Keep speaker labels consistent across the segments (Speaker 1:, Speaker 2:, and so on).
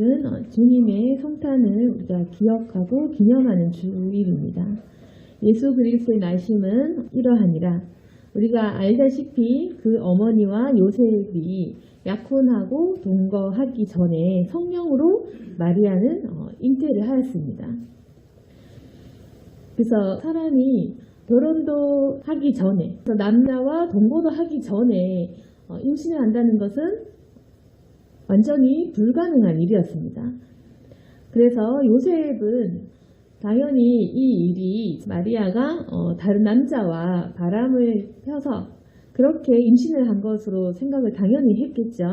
Speaker 1: 어, 주님의 성탄을 우리가 기억하고 기념하는 주일입니다. 예수 그리스도의 나심은 이러하니라. 우리가 알다시피 그 어머니와 요셉이 약혼하고 동거하기 전에 성령으로 마리아는 어, 잉태를 하였습니다. 그래서 사람이 결혼도 하기 전에, 남자와 동거도 하기 전에 어, 임신을 한다는 것은 완전히 불가능한 일이었습니다. 그래서 요셉은 당연히 이 일이 마리아가 어, 다른 남자와 바람을 펴서 그렇게 임신을 한 것으로 생각을 당연히 했겠죠.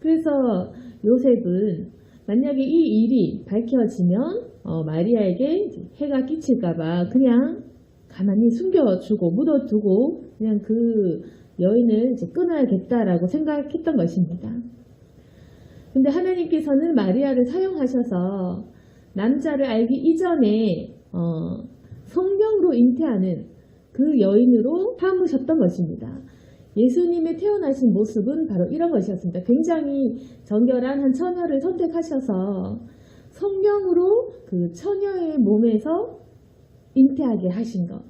Speaker 1: 그래서 요셉은 만약에 이 일이 밝혀지면 어, 마리아에게 해가 끼칠까봐 그냥 가만히 숨겨주고 묻어두고 그냥 그 여인을 끊어야겠다라고 생각했던 것입니다. 근데 하나님께서는 마리아를 사용하셔서 남자를 알기 이전에 어, 성령으로 잉태하는 그 여인으로 삼으셨던 것입니다. 예수님의 태어나신 모습은 바로 이런 것이었습니다. 굉장히 정결한 한 처녀를 선택하셔서 성령으로 그 처녀의 몸에서 잉태하게 하신 것.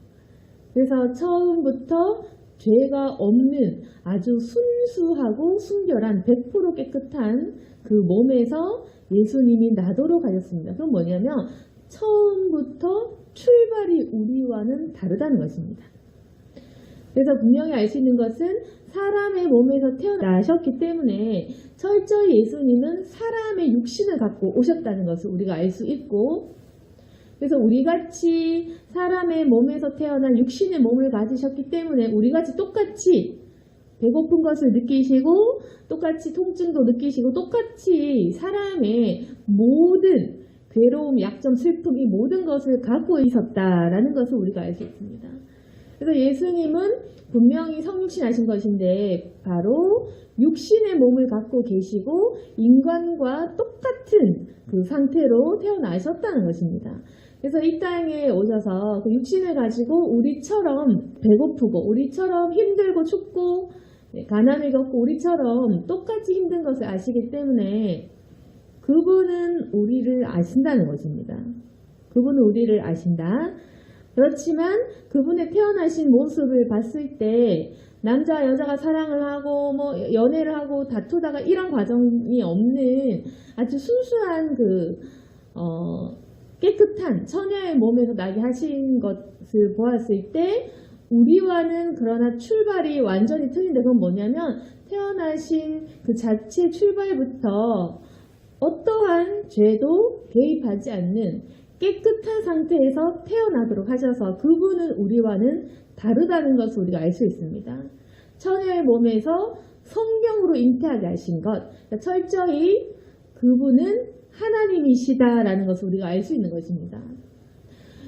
Speaker 1: 그래서 처음부터 죄가 없는 아주 순수하고 순결한 100% 깨끗한 그 몸에서 예수님이 나도록 하셨습니다. 그건 뭐냐면 처음부터 출발이 우리와는 다르다는 것입니다. 그래서 분명히 알 수 있는 것은 사람의 몸에서 태어나셨기 때문에 철저히 예수님은 사람의 육신을 갖고 오셨다는 것을 우리가 알 수 있고 그래서 우리같이 사람의 몸에서 태어난 육신의 몸을 가지셨기 때문에 우리같이 똑같이 배고픈 것을 느끼시고 똑같이 통증도 느끼시고 똑같이 사람의 모든 괴로움, 약점, 슬픔 이 모든 것을 갖고 있었다라는 것을 우리가 알 수 있습니다. 그래서 예수님은 분명히 성육신 하신 것인데 바로 육신의 몸을 갖고 계시고 인간과 똑같은 그 상태로 태어나셨다는 것입니다. 그래서 이 땅에 오셔서 그 육신을 가지고 우리처럼 배고프고 우리처럼 힘들고 춥고 네, 가난을 겪고 우리처럼 똑같이 힘든 것을 아시기 때문에 그분은 우리를 아신다는 것입니다. 그분은 우리를 아신다. 그렇지만 그분의 태어나신 모습을 봤을 때 남자 여자가 사랑을 하고 뭐 연애를 하고 다투다가 이런 과정이 없는 아주 순수한 그 어, 깨끗한 처녀의 몸에서 나게 하신 것을 보았을 때 우리와는 그러나 출발이 완전히 틀린데 그건 뭐냐면 태어나신 그 자체 출발부터 어떠한 죄도 개입하지 않는 깨끗한 상태에서 태어나도록 하셔서 그분은 우리와는 다르다는 것을 우리가 알 수 있습니다. 처녀의 몸에서 성령으로 잉태하게 하신 것, 그러니까 철저히 그분은 하나님이시다라는 것을 우리가 알 수 있는 것입니다.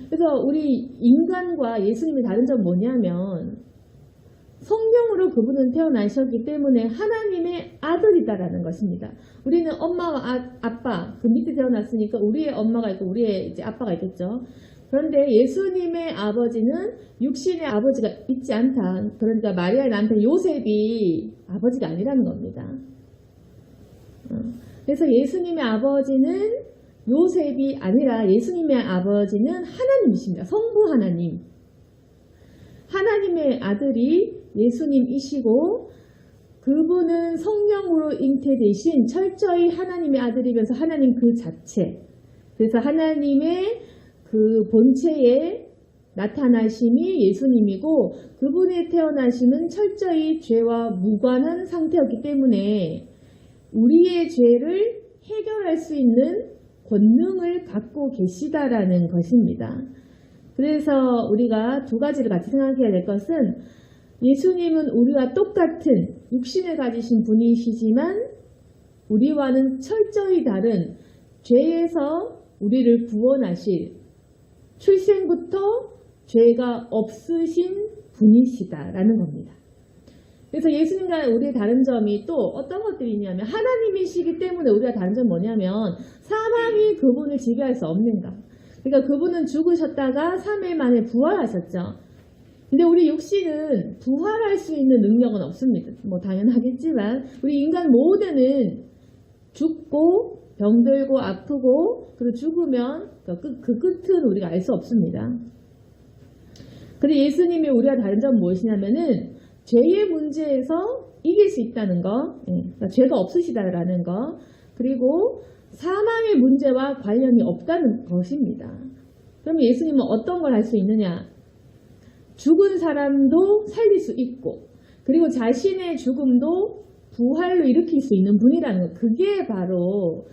Speaker 1: 그래서 우리 인간과 예수님이 다른 점은 뭐냐면 성령으로 그분은 태어나셨기 때문에 하나님의 아들이다라는 것입니다. 우리는 엄마와 아, 빠그 밑에 태어났으니까 우리의 엄마가 있고 우리의 이제 아빠가 있겠죠. 그런데 예수님의 아버지는 육신의 아버지가 있지 않다. 그러니까 마리아의 남편 요셉이 아버지가 아니라는 겁니다. 어. 그래서 예수님의 아버지는 요셉이 아니라 예수님의 아버지는 하나님이십니다. 성부 하나님. 하나님의 아들이 예수님이시고 그분은 성령으로 잉태되신 철저히 하나님의 아들이면서 하나님 그 자체. 그래서 하나님의 그 본체에 나타나심이 예수님이고 그분의 태어나심은 철저히 죄와 무관한 상태였기 때문에 우리의 죄를 해결할 수 있는 권능을 갖고 계시다라는 것입니다. 그래서 우리가 두 가지를 같이 생각해야 될 것은 예수님은 우리와 똑같은 육신을 가지신 분이시지만 우리와는 철저히 다른 죄에서 우리를 구원하실 출생부터 죄가 없으신 분이시다라는 겁니다. 그래서 예수님과 우리의 다른 점이 또 어떤 것들이 있냐면 하나님이시기 때문에 우리가 다른 점은 뭐냐면 사망이 그분을 지배할 수 없는가. 그러니까 그분은 죽으셨다가 3일 만에 부활하셨죠. 근데 우리 육신은 부활할 수 있는 능력은 없습니다. 뭐 당연하겠지만 우리 인간 모두는 죽고 병들고 아프고 그리고 죽으면 그, 끝- 그 끝은 우리가 알 수 없습니다. 근데 예수님이 우리와 다른 점은 무엇이냐면은 죄의 문제에서 이길 수 있다는 거, 예, 그러니까 죄가 없으시다라는 거, 그리고 사망의 문제와 관련이 없다는 것입니다. 그럼 예수님은 어떤 걸 할 수 있느냐? 죽은 사람도 살릴 수 있고, 그리고 자신의 죽음도 부활로 일으킬 수 있는 분이라는 것. 그게 바로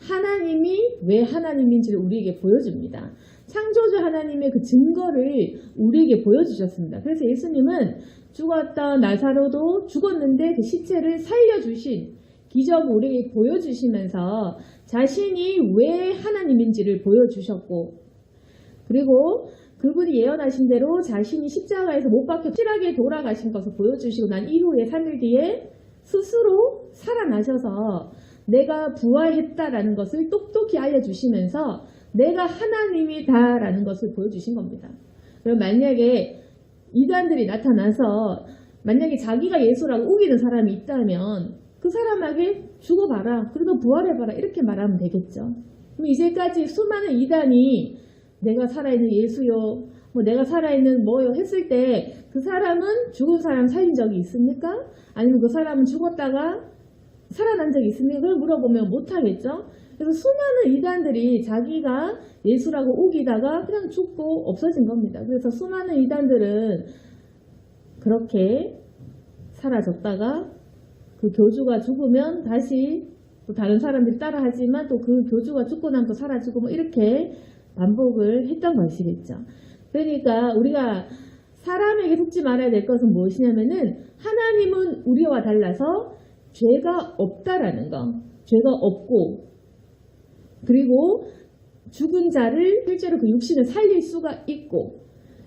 Speaker 1: 하나님이 왜 하나님인지를 우리에게 보여줍니다. 창조주 하나님의 그 증거를 우리에게 보여주셨습니다. 그래서 예수님은 죽었던 나사로도 죽었는데 그 시체를 살려주신 기적을 우리에게 보여주시면서 자신이 왜 하나님인지를 보여주셨고 그리고 그분이 예언하신 대로 자신이 십자가에서 못 박혀 실하게 돌아가신 것을 보여주시고 난 이후에 3일 뒤에 스스로 살아나셔서 내가 부활했다라는 것을 똑똑히 알려주시면서 내가 하나님이다라는 것을 보여주신 겁니다. 그럼 만약에 이단들이 나타나서 만약에 자기가 예수라고 우기는 사람이 있다면 그 사람에게 죽어봐라. 그래도 부활해봐라. 이렇게 말하면 되겠죠. 그럼 이제까지 수많은 이단이 내가 살아있는 예수요, 뭐 내가 살아있는 뭐요 했을 때 그 사람은 죽은 사람 살린 적이 있습니까? 아니면 그 사람은 죽었다가 살아난 적이 있습니까? 그걸 물어보면 못하겠죠? 그래서 수많은 이단들이 자기가 예수라고 우기다가 그냥 죽고 없어진 겁니다. 그래서 수많은 이단들은 그렇게 사라졌다가 그 교주가 죽으면 다시 또 다른 사람들이 따라 하지만 또 그 교주가 죽고 나면 또 사라지고 뭐 이렇게 반복을 했던 것이겠죠. 그러니까 우리가 사람에게 속지 말아야 될 것은 무엇이냐면은 하나님은 우리와 달라서 죄가 없다라는 거. 죄가 없고 그리고 죽은 자를 실제로 그 육신을 살릴 수가 있고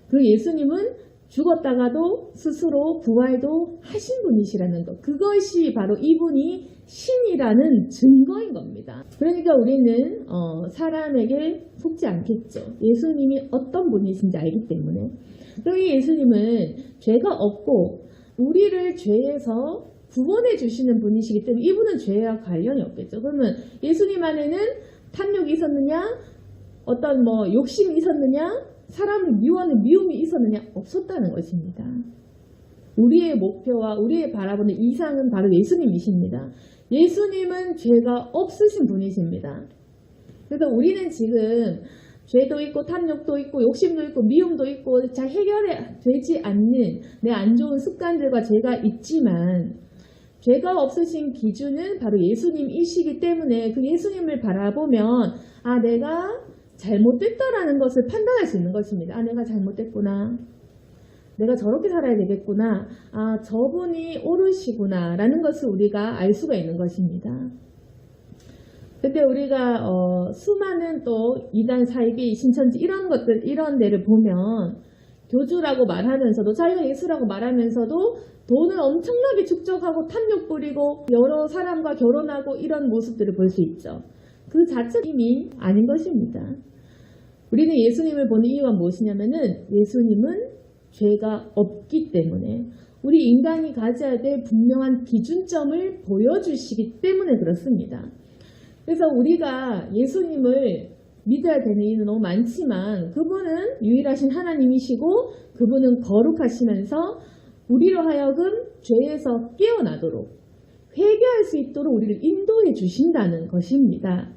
Speaker 1: 그리고 예수님은 죽었다가도 스스로 부활도 하신 분이시라는 것. 그것이 바로 이분이 신이라는 증거인 겁니다. 그러니까 우리는 어, 사람에게 속지 않겠죠. 예수님이 어떤 분이신지 알기 때문에. 그리고 이 예수님은 죄가 없고 우리를 죄에서 구원해 주시는 분이시기 때문에 이분은 죄와 관련이 없겠죠. 그러면 예수님 안에는 탐욕이 있었느냐? 어떤 뭐 욕심이 있었느냐? 사람을 미워하는 미움이 있었느냐? 없었다는 것입니다. 우리의 목표와 우리의 바라보는 이상은 바로 예수님이십니다. 예수님은 죄가 없으신 분이십니다. 그래서 우리는 지금 죄도 있고 탐욕도 있고 욕심도 있고 미움도 있고 잘 해결이 되지 않는 내 안 좋은 습관들과 죄가 있지만 죄가 없으신 기준은 바로 예수님이시기 때문에 그 예수님을 바라보면 아 내가 잘못됐다라는 것을 판단할 수 있는 것입니다. 아 내가 잘못됐구나. 내가 저렇게 살아야 되겠구나. 아 저분이 옳으시구나 라는 것을 우리가 알 수가 있는 것입니다. 근데 우리가 어, 수많은 또 이단 사이비 신천지 이런 것들 이런 데를 보면 교주라고 말하면서도 자기가 예수라고 말하면서도 돈을 엄청나게 축적하고 탐욕 부리고 여러 사람과 결혼하고 이런 모습들을 볼 수 있죠. 그 자체 이미 아닌 것입니다. 우리는 예수님을 보는 이유가 무엇이냐면은 예수님은 죄가 없기 때문에 우리 인간이 가져야 될 분명한 기준점을 보여주시기 때문에 그렇습니다. 그래서 우리가 예수님을 믿어야 되는 이유는 너무 많지만 그분은 유일하신 하나님이시고 그분은 거룩하시면서 우리로 하여금 죄에서 깨어나도록 회개할 수 있도록 우리를 인도해 주신다는 것입니다.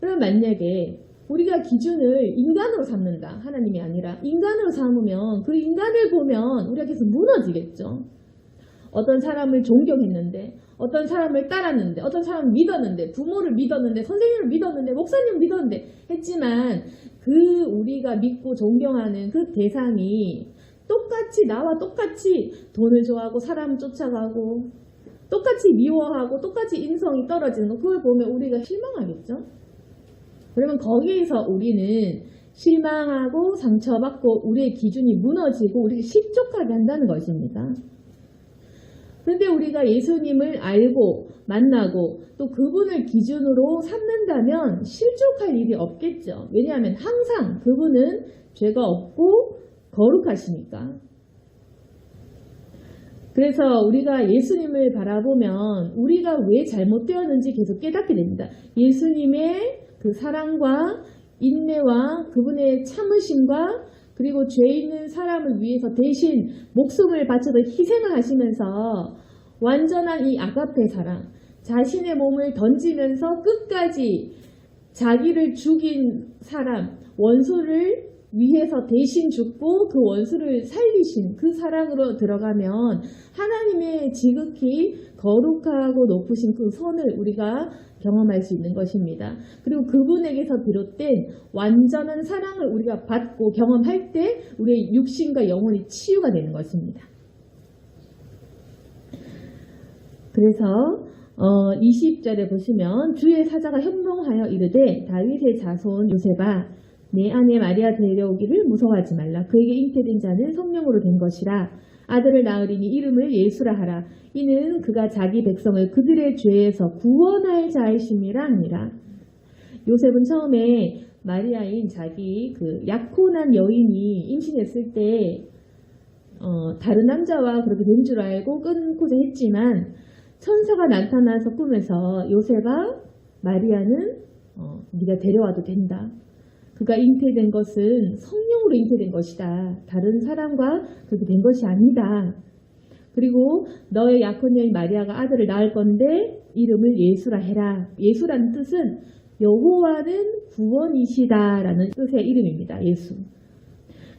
Speaker 1: 그럼 만약에 우리가 기준을 인간으로 삼는다. 하나님이 아니라 인간으로 삼으면 그 인간을 보면 우리가 계속 무너지겠죠. 어떤 사람을 존경했는데 어떤 사람을 따랐는데 어떤 사람을 믿었는데 부모를 믿었는데 선생님을 믿었는데 목사님을 믿었는데 했지만 그 우리가 믿고 존경하는 그 대상이 똑같이 나와 똑같이 돈을 좋아하고 사람 쫓아가고 똑같이 미워하고 똑같이 인성이 떨어지는 거 그걸 보면 우리가 실망하겠죠. 그러면 거기에서 우리는 실망하고 상처받고 우리의 기준이 무너지고 우리를 실족하게 한다는 것입니다. 그런데 우리가 예수님을 알고 만나고 또 그분을 기준으로 삼는다면 실족할 일이 없겠죠. 왜냐하면 항상 그분은 죄가 없고 거룩하시니까. 그래서 우리가 예수님을 바라보면 우리가 왜 잘못되었는지 계속 깨닫게 됩니다. 예수님의 그 사랑과 인내와 그분의 참으심과 그리고 죄 있는 사람을 위해서 대신 목숨을 바쳐서 희생을 하시면서 완전한 이 아가페 사랑, 자신의 몸을 던지면서 끝까지 자기를 죽인 사람, 원수를 위해서 대신 죽고 그 원수를 살리신 그 사랑으로 들어가면 하나님의 지극히 거룩하고 높으신 그 선을 우리가 경험할 수 있는 것입니다. 그리고 그분에게서 비롯된 완전한 사랑을 우리가 받고 경험할 때 우리의 육신과 영혼이 치유가 되는 것입니다. 그래서 어, 20절에 보시면 주의 사자가 현몽하여 이르되 다윗의 자손 요셉아 내 아내 마리아 데려오기를 무서워하지 말라. 그에게 잉태된 자는 성령으로 된 것이라. 아들을 낳으리니 이름을 예수라 하라. 이는 그가 자기 백성을 그들의 죄에서 구원할 자이심이라 하니라. 요셉은 처음에 마리아인 자기 그 약혼한 여인이 임신했을 때 어, 다른 남자와 그렇게 된 줄 알고 끊고자 했지만 천사가 나타나서 꿈에서 요셉아 마리아는 어, 네가 데려와도 된다. 그가 잉태된 것은 성령으로 잉태된 것이다. 다른 사람과 그렇게 된 것이 아니다. 그리고 너의 약혼 여인 마리아가 아들을 낳을 건데 이름을 예수라 해라. 예수라는 뜻은 여호와는 구원이시다라는 뜻의 이름입니다. 예수.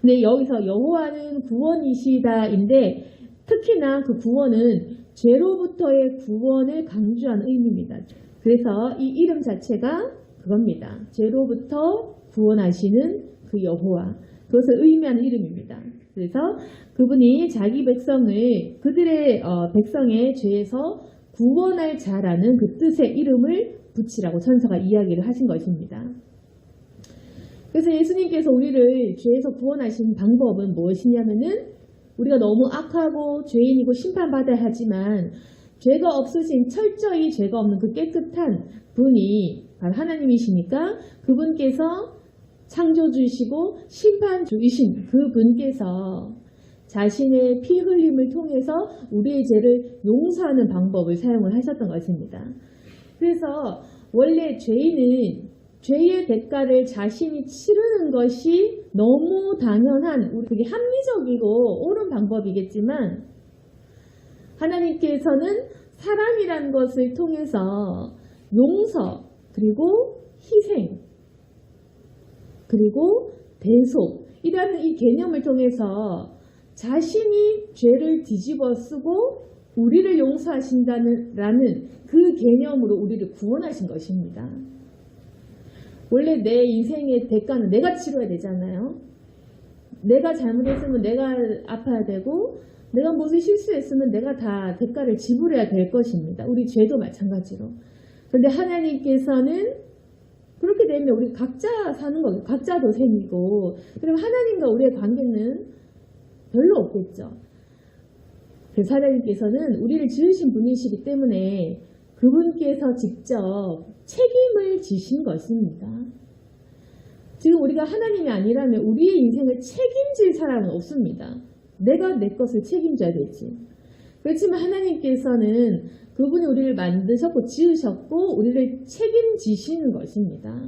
Speaker 1: 근데 여기서 여호와는 구원이시다인데 특히나 그 구원은 죄로부터의 구원을 강조하는 의미입니다. 그래서 이 이름 자체가 그겁니다. 죄로부터 구원하시는 그 여호와. 그것을 의미하는 이름입니다. 그래서 그분이 자기 백성을 그들의 어, 백성의 죄에서 구원할 자라는 그 뜻의 이름을 붙이라고 천사가 이야기를 하신 것입니다. 그래서 예수님께서 우리를 죄에서 구원하신 방법은 무엇이냐면은 우리가 너무 악하고 죄인이고 심판받아야 하지만 죄가 없으신 철저히 죄가 없는 그 깨끗한 분이 바로 하나님이시니까 그분께서 창조주이시고 심판주이신 그분께서 자신의 피 흘림을 통해서 우리의 죄를 용서하는 방법을 사용을 하셨던 것입니다. 그래서 원래 죄인은 죄의 대가를 자신이 치르는 것이 너무 당연한 우리 그게 합리적이고 옳은 방법이겠지만 하나님께서는 사람이란 것을 통해서 용서 그리고 희생 그리고 대속이라는 이 개념을 통해서 자신이 죄를 뒤집어 쓰고 우리를 용서하신다는 라는 그 개념으로 우리를 구원하신 것입니다. 원래 내 인생의 대가는 내가 치러야 되잖아요. 내가 잘못했으면 내가 아파야 되고 내가 무슨 실수했으면 내가 다 대가를 지불해야 될 것입니다. 우리 죄도 마찬가지로. 그런데 하나님께서는 그렇게 되면 우리 각자 사는 거예요. 각자 도생이고 그럼 하나님과 우리의 관계는 별로 없겠죠. 그래서 하나님께서는 우리를 지으신 분이시기 때문에 그분께서 직접 책임을 지신 것입니다. 지금 우리가 하나님이 아니라면 우리의 인생을 책임질 사람은 없습니다. 내가 내 것을 책임져야 되지. 그렇지만 하나님께서는 그분이 우리를 만드셨고 지으셨고 우리를 책임지시는 것입니다.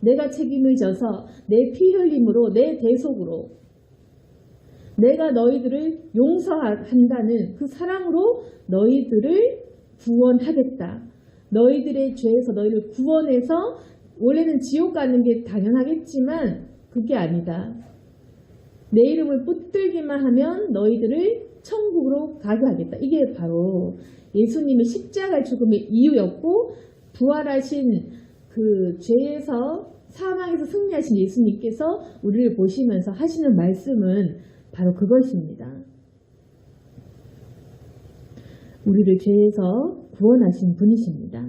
Speaker 1: 내가 책임을 져서 내 피 흘림으로 내 대속으로 내가 너희들을 용서한다는 그 사랑으로 너희들을 구원하겠다. 너희들의 죄에서 너희를 구원해서 원래는 지옥 가는 게 당연하겠지만 그게 아니다. 내 이름을 붙들기만 하면 너희들을 천국으로 가게 하겠다. 이게 바로 예수님의 십자가 죽음의 이유였고 부활하신 그 죄에서 사망에서 승리하신 예수님께서 우리를 보시면서 하시는 말씀은 바로 그것입니다. 우리를 죄에서 구원하신 분이십니다.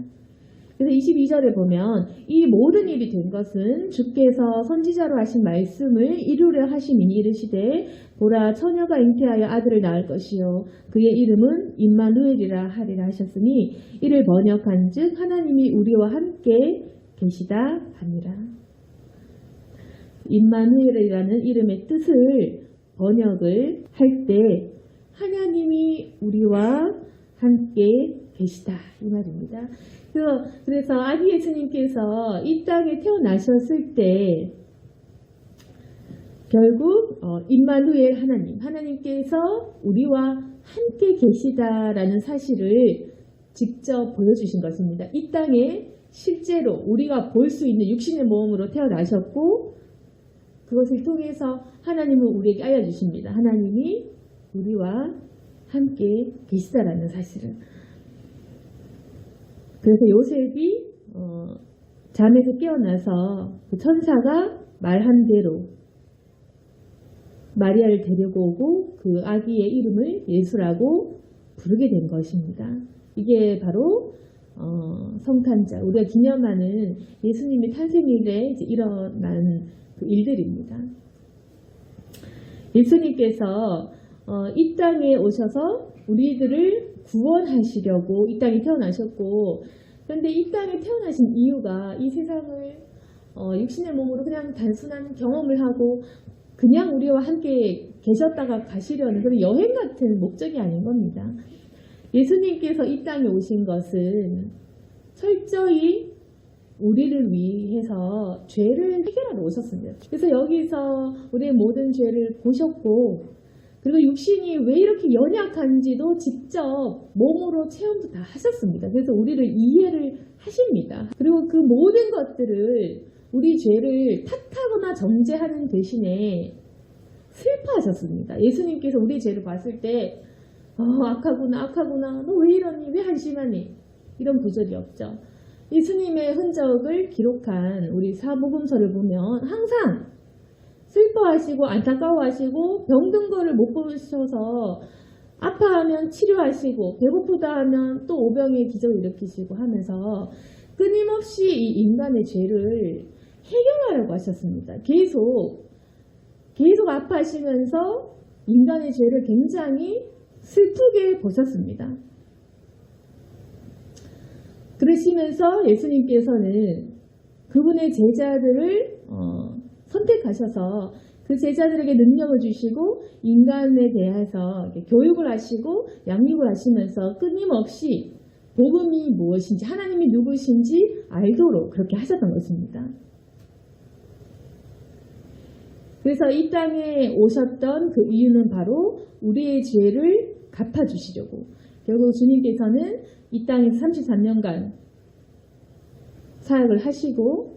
Speaker 1: 그래서 22절에 보면 이 모든 일이 된 것은 주께서 선지자로 하신 말씀을 이루려 하심이니 이르시되 보라 처녀가 잉태하여 아들을 낳을 것이요 그의 이름은 임마누엘이라 하리라 하셨으니 이를 번역한즉 하나님이 우리와 함께 계시다 하니라. 임마누엘이라는 이름의 뜻을 번역을 할 때 하나님이 우리와 함께 계시다 이 말입니다. 그래서, 아기 예수님께서 이 땅에 태어나셨을 때 결국 어, 임마누엘 하나님, 하나님께서 우리와 함께 계시다라는 사실을 직접 보여주신 것입니다. 이 땅에 실제로 우리가 볼 수 있는 육신의 몸으로 태어나셨고 그것을 통해서 하나님은 우리에게 알려주십니다. 하나님이 우리와 함께 계시다라는 사실을. 그래서 요셉이 어, 잠에서 깨어나서 그 천사가 말한 대로 마리아를 데리고 오고 그 아기의 이름을 예수라고 부르게 된 것입니다. 이게 바로 어, 성탄절 우리가 기념하는 예수님의 탄생일에 일어난 그 일들입니다. 예수님께서 어, 이 땅에 오셔서 우리들을 구원하시려고 이 땅에 태어나셨고 그런데 이 땅에 태어나신 이유가 이 세상을 어, 육신의 몸으로 그냥 단순한 경험을 하고 그냥 우리와 함께 계셨다가 가시려는 그런 여행 같은 목적이 아닌 겁니다. 예수님께서 이 땅에 오신 것은 철저히 우리를 위해서 죄를 해결하러 오셨습니다. 그래서 여기서 우리의 모든 죄를 보셨고 그리고 육신이 왜 이렇게 연약한지도 직접 몸으로 체험도 다 하셨습니다. 그래서 우리를 이해를 하십니다. 그리고 그 모든 것들을 우리 죄를 탓하거나 정죄하는 대신에 슬퍼하셨습니다. 예수님께서 우리 죄를 봤을 때 어, 악하구나 악하구나 너 왜 이러니 왜 한심하니 이런 구절이 없죠. 예수님의 흔적을 기록한 우리 사복음서를 보면 항상 슬퍼하시고 안타까워하시고 병든 거를 못 보셔서 아파하면 치료하시고 배고프다 하면 또 오병의 기적을 일으키시고 하면서 끊임없이 이 인간의 죄를 해결하려고 하셨습니다. 계속 계속 아파하시면서 인간의 죄를 굉장히 슬프게 보셨습니다. 그러시면서 예수님께서는 그분의 제자들을 어, 선택하셔서 그 제자들에게 능력을 주시고 인간에 대해서 교육을 하시고 양육을 하시면서 끊임없이 복음이 무엇인지 하나님이 누구신지 알도록 그렇게 하셨던 것입니다. 그래서 이 땅에 오셨던 그 이유는 바로 우리의 죄를 갚아주시려고 결국 주님께서는 이 땅에서 33년간 사역을 하시고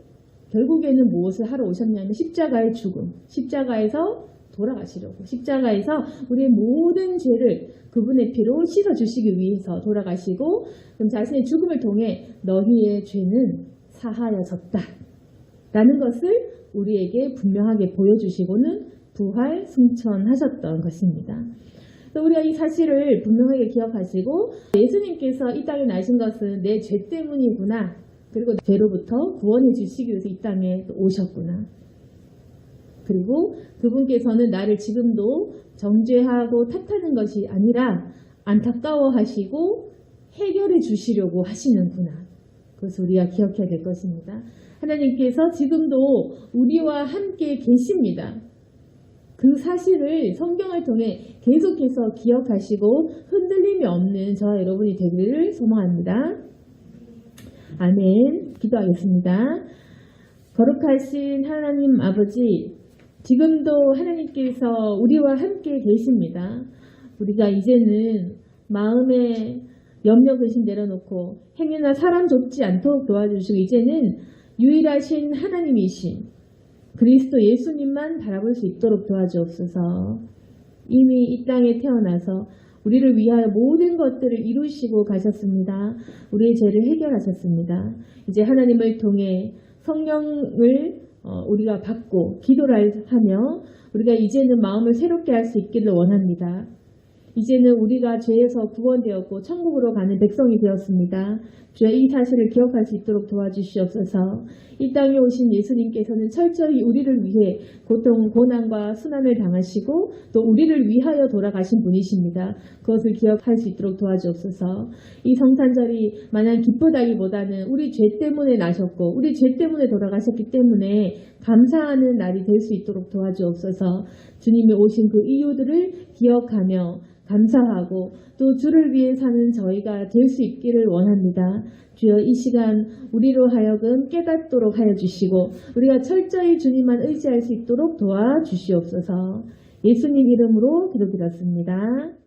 Speaker 1: 결국에는 무엇을 하러 오셨냐면 십자가의 죽음, 십자가에서 돌아가시려고 십자가에서 우리의 모든 죄를 그분의 피로 씻어주시기 위해서 돌아가시고 그럼 자신의 죽음을 통해 너희의 죄는 사하여졌다 라는 것을 우리에게 분명하게 보여주시고는 부활 승천하셨던 것입니다. 우리가 이 사실을 분명하게 기억하시고 예수님께서 이 땅에 나신 것은 내 죄 때문이구나. 그리고 죄로부터 구원해 주시기 위해서 이 땅에 오셨구나. 그리고 그분께서는 나를 지금도 정죄하고 탓하는 것이 아니라 안타까워하시고 해결해 주시려고 하시는구나. 그것을 우리가 기억해야 될 것입니다. 하나님께서 지금도 우리와 함께 계십니다. 그 사실을 성경을 통해 계속해서 기억하시고 흔들림이 없는 저와 여러분이 되기를 소망합니다. 아멘. 기도하겠습니다. 거룩하신 하나님 아버지, 지금도 하나님께서 우리와 함께 계십니다. 우리가 이제는 마음에 염려 근심 내려놓고 행위나 사람 좁지 않도록 도와주시고 이제는 유일하신 하나님이신 그리스도 예수님만 바라볼 수 있도록 도와주옵소서. 이미 이 땅에 태어나서 우리를 위하여 모든 것들을 이루시고 가셨습니다. 우리의 죄를 해결하셨습니다. 이제 하나님을 통해 성령을 어, 우리가 받고 기도를 하며 우리가 이제는 마음을 새롭게 할 수 있기를 원합니다. 이제는 우리가 죄에서 구원되었고 천국으로 가는 백성이 되었습니다. 주의 이 사실을 기억할 수 있도록 도와주시옵소서. 이 땅에 오신 예수님께서는 철저히 우리를 위해 고통, 고난과 순환을 당하시고 또 우리를 위하여 돌아가신 분이십니다. 그것을 기억할 수 있도록 도와주옵소서. 이 성탄절이 마냥 기쁘다기보다는 우리 죄 때문에 나셨고 우리 죄 때문에 돌아가셨기 때문에 감사하는 날이 될 수 있도록 도와주옵소서. 주님이 오신 그 이유들을 기억하며 감사하고 또 주를 위해 사는 저희가 될 수 있기를 원합니다. 주여 이 시간 우리로 하여금 깨닫도록 하여 주시고 우리가 철저히 주님만 의지할 수 있도록 도와주시옵소서. 예수님 이름으로 기도드렸습니다.